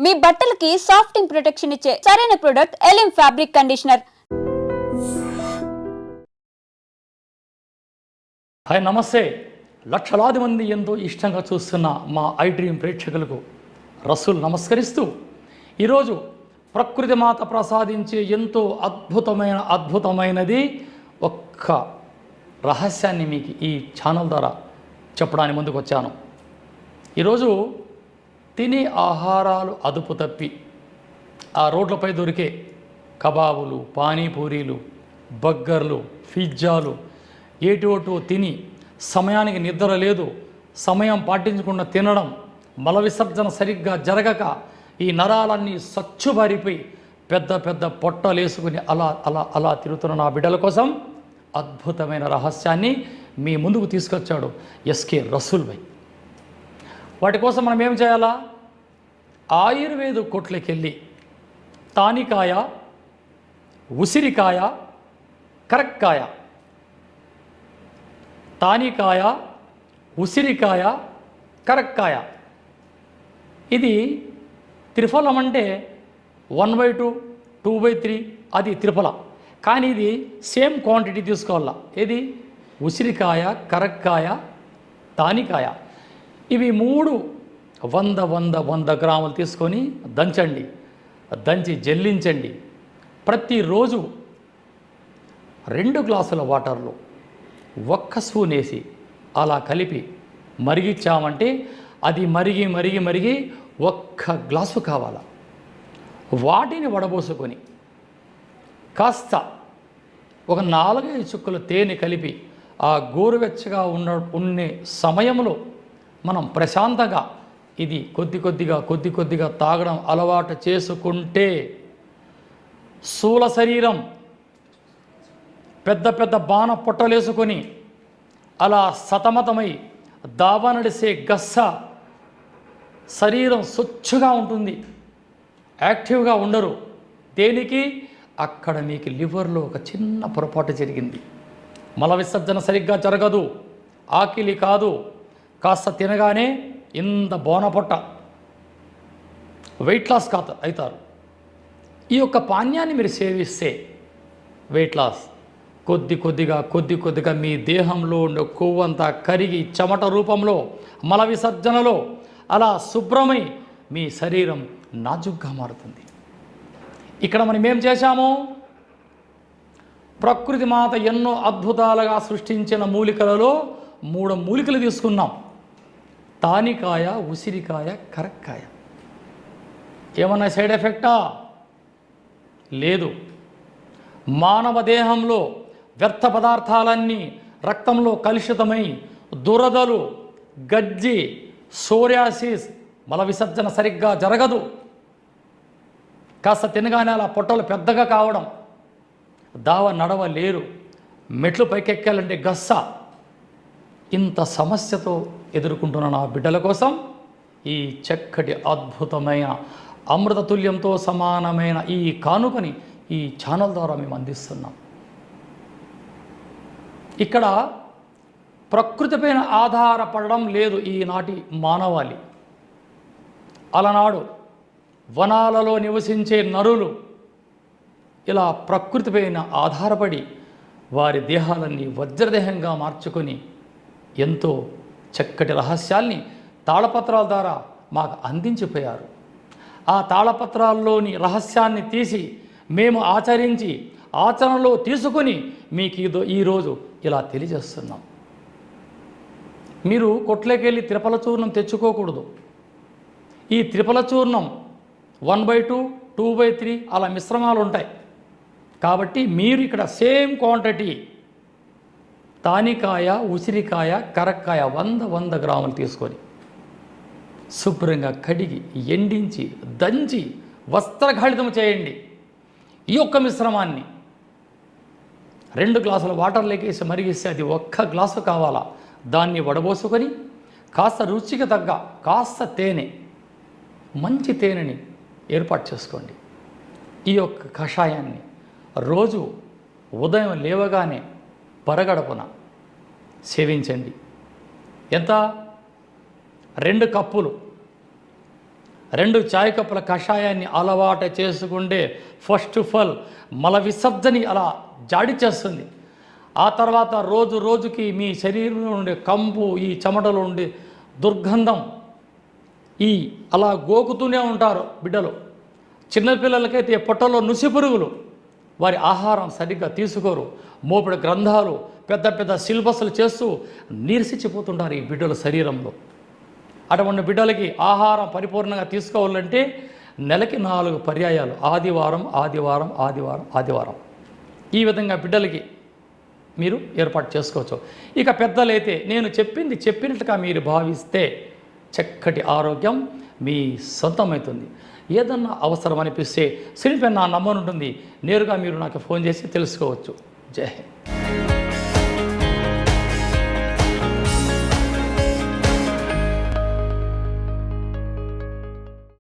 మీ బట్టలకి సాఫ్టింగ్ ప్రొటెక్షన్ ఇచ్చే సరైన ప్రొడక్ట్ ఎలిమ్ ఫ్యాబ్రిక్ కండిషనర్ హాయ్ నమస్తే. లక్షలాది మంది ఎంతో ఇష్టంగా చూస్తున్న మా ఐ డ్రీమ్ ప్రేక్షకులకు రసూల్ నమస్కరిస్తూ ఈరోజు ప్రకృతి మాత ప్రసాదించే ఎంతో అద్భుతమైన అద్భుతమైనది ఒక్క రహస్యాన్ని మీకు ఈ ఛానల్ ద్వారా చెప్పడానికి ముందుకు వచ్చాను ఈరోజు తినే ఆహారాలు అదుపు తప్పి. ఆ రోడ్లపై దొరికే కబాబులు పానీపూరీలు బగ్గర్లు పిజ్జాలు ఏటోటో తిని సమయానికి నిద్ర లేదు. సమయం పాటించకుండా తినడం మల విసర్జన సరిగ్గా జరగక ఈ నరాలన్నీ సచ్చుబారిపోయి పెద్ద పెద్ద పొట్టలేసుకుని అలా అలా అలా తిరుగుతున్న నా బిడ్డల కోసం అద్భుతమైన రహస్యాన్ని మీ ముందుకు తీసుకొచ్చాడు ఎస్కే రసూల్ భాయ్. వాటి కోసం మనం ఏం చేయాలా? ఆయుర్వేద కొట్లకి వెళ్ళి తానికాయ ఉసిరికాయ కరక్కాయ. తానికాయ ఉసిరికాయ కరక్కాయ. ఇది త్రిఫలం అంటే one by two two by three అది త్రిఫల. కానీ ఇది సేమ్ క్వాంటిటీ తీసుకోవాలా? ఏది? ఉసిరికాయ కరక్కాయ తానికాయ. ఇవి మూడు వంద వంద వంద గ్రాములు తీసుకొని దంచండి. దంచి జల్లించండి. ప్రతిరోజు రెండు గ్లాసుల వాటర్లో ఒక్క స్పూన్ వేసి అలా కలిపి మరిగిచ్చామంటే అది మరిగి మరిగి మరిగి ఒక్క గ్లాసు కావాలా. వాటిని వడబోసుకొని కాస్త ఒక నాలుగైదు చుక్కల తేనె కలిపి ఆ గోరువెచ్చగా ఉన్న ఉండే సమయంలో మనం ప్రశాంతంగా ఇది కొద్ది కొద్దిగా కొద్ది కొద్దిగా తాగడం అలవాటు చేసుకుంటే స్థూల శరీరం పెద్ద పెద్ద బాణ పొట్టలేసుకొని అలా సతమతమై దావా నడిసే గస్స శరీరం స్వచ్ఛగా ఉంటుంది యాక్టివ్గా ఉండరు. దేనికి? అక్కడ మీకు లివర్లో ఒక చిన్న పొరపాటు జరిగింది. మల విసర్జన సరిగ్గా జరగదు ఆకిలి కాదు. కాస్త తినగానే ఇంత బోనపొట్ట. వెయిట్ లాస్ కాత అవుతారు. ఈ యొక్క పానీయాన్ని మీరు సేవిస్తే వెయిట్ లాస్ కొద్ది కొద్దిగా కొద్ది కొద్దిగా మీ దేహంలో ఉండే కొవ్వంతా కరిగి చెమట రూపంలో మల విసర్జనలో అలా శుభ్రమై మీ శరీరం నాజుగ్గా మారుతుంది. ఇక్కడ మనం ఏం చేశాము? ప్రకృతి మాత ఎన్నో అద్భుతాలుగా సృష్టించిన మూలికలలో మూడు మూలికలు తీసుకున్నాం. తానికాయ ఉసిరికాయ కరక్కాయ. ఏమన్నా సైడ్ ఎఫెక్టా? లేదు. మానవ దేహంలో వ్యర్థ పదార్థాలన్నీ రక్తంలో కలుషితమై దురదలు గజ్జి సోరియాసిస్ మల విసర్జన సరిగ్గా జరగదు. కాస్త తినగానే అలా పొట్టలు పెద్దగా కావడం. దావ నడవలేరు. మెట్లు పైకెక్కాలంటే గస్స. ఇంత సమస్యతో ఎదుర్కొంటున్న నా బిడ్డల కోసం ఈ చక్కటి అద్భుతమైన అమృతతుల్యంతో సమానమైన ఈ కానుకని ఈ ఛానల్ ద్వారా మేము అందిస్తున్నాం. ఇక్కడ ప్రకృతిపైన ఆధారపడడం లేదు ఈనాటి మానవాళి. అలనాడు వనాలలో నివసించే నరులు ఇలా ప్రకృతిపైన ఆధారపడి వారి దేహాలన్నీ వజ్రదేహంగా మార్చుకొని ఎంతో చక్కటి రహస్యాల్ని తాళపత్రాల ద్వారా మాకు అందించిపోయారు. ఆ తాళపత్రాల్లోని రహస్యాన్ని తీసి మేము ఆచరించి ఆచరణలో తీసుకొని మీకు ఇదో ఈరోజు ఇలా తెలియజేస్తున్నాం. మీరు కొట్లోకెళ్ళి త్రిపల చూర్ణం తెచ్చుకోకూడదు. ఈ త్రిపల చూర్ణం one by two two by three అలా మిశ్రమాలు ఉంటాయి కాబట్టి మీరు ఇక్కడ సేమ్ క్వాంటిటీ తానికాయ ఉసిరికాయ కరక్కాయ వంద వంద గ్రాములు తీసుకొని శుభ్రంగా కడిగి ఎండించి దంచి వస్త్రఘాళితం చేయండి. ఈ యొక్క మిశ్రమాన్ని రెండు గ్లాసుల వాటర్ లేకేసి మరిగిస్తే అది ఒక్క గ్లాసు కావాలా? దాన్ని వడబోసుకొని కాస్త రుచికి తగ్గ కాస్త తేనె మంచి తేనెని ఏర్పాటు చేసుకోండి. ఈ యొక్క కషాయాన్ని రోజు ఉదయం లేవగానే పరగడపున సేవించండి. ఎంత? రెండు కప్పులు. రెండు చాయ్ కప్పుల కషాయాన్ని అలవాటు చేసుకుంటే ఫస్ట్ ఆఫ్ ఆల్ మల విసర్జని అలా జాడి చేస్తుంది. ఆ తర్వాత రోజు రోజుకి మీ శరీరంలో ఉండే కంపు ఈ చెమటలో ఉండే దుర్గంధం ఈ అలా గోకుతూనే ఉంటారు బిడ్డలు. చిన్నపిల్లలకైతే పొట్టలో నుసి పురుగులు వారి ఆహారం సరిగ్గా తీసుకోరు. మోపిడి గ్రంథాలు పెద్ద పెద్ద సిలబస్లు చేస్తూ నీరసించిపోతుంటారు ఈ బిడ్డల శరీరంలో. అటువంటి బిడ్డలకి ఆహారం పరిపూర్ణంగా తీసుకోవాలంటే నెలకి నాలుగు పర్యాయాలు. ఆదివారం ఆదివారం ఆదివారం ఆదివారం. ఈ విధంగా బిడ్డలకి మీరు ఏర్పాటు చేసుకోవచ్చు. ఇక పెద్దలైతే నేను చెప్పింది చెప్పినట్టుగా మీరు భావిస్తే చక్కటి ఆరోగ్యం మీ సొంతమవుతుంది ఏదన్నా అవసరం అనిపిస్తే సినిపై నా నంబర్ ఉంటుంది నేరుగా మీరు నాకు ఫోన్ చేసి తెలుసుకోవచ్చు. जय हिंद।